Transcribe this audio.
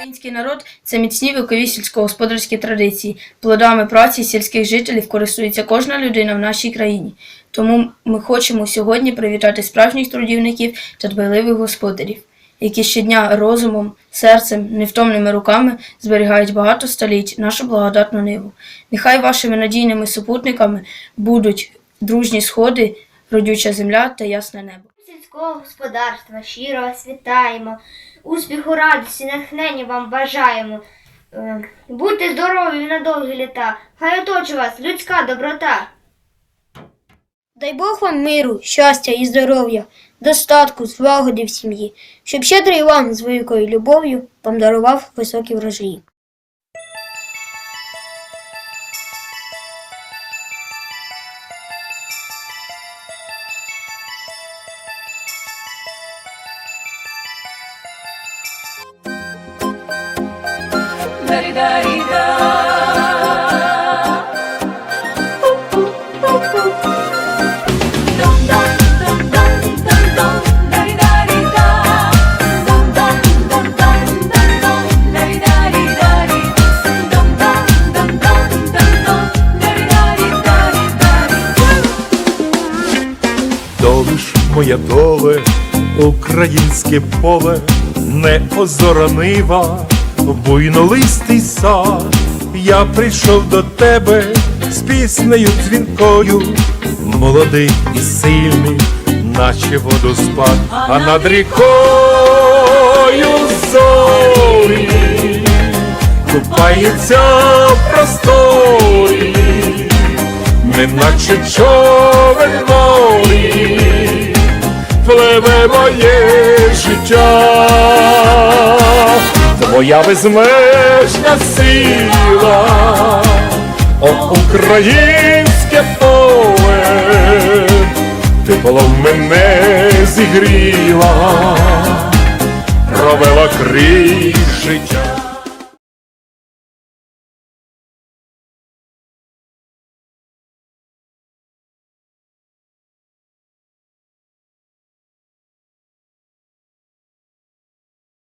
Український народ це міцні вікові сільськогосподарські традиції. Плодами праці сільських жителів користується кожна людина в нашій країні. Тому ми хочемо сьогодні привітати справжніх трудівників та дбайливих господарів, які щодня розумом, серцем, невтомними руками зберігають багато століть нашу благодатну ниву. Нехай вашими надійними супутниками будуть дружні сходи, родюча земля та ясне небо. Сільського господарства щиро вас вітаємо. Успіху, радості, натхнення вам бажаємо. Е, Будьте здорові на довгі літа. Хай оточить вас людська доброта. Дай Бог вам миру, щастя і здоров'я, достатку, злагоди в сім'ї, щоб щедрий вам з великою любов'ю вам дарував високі врожаї. Моя доле, українське поле, не озоронива, буйнолистий сад. Я прийшов до тебе з піснею дзвінкою, молодий і сильний, наче водоспад, а над рікою зорі купаються в просторі неначе човен морі, пливе моє життя, твоя безмежна сила, о українське поле, тепло мене зігріла, провела крізь життя.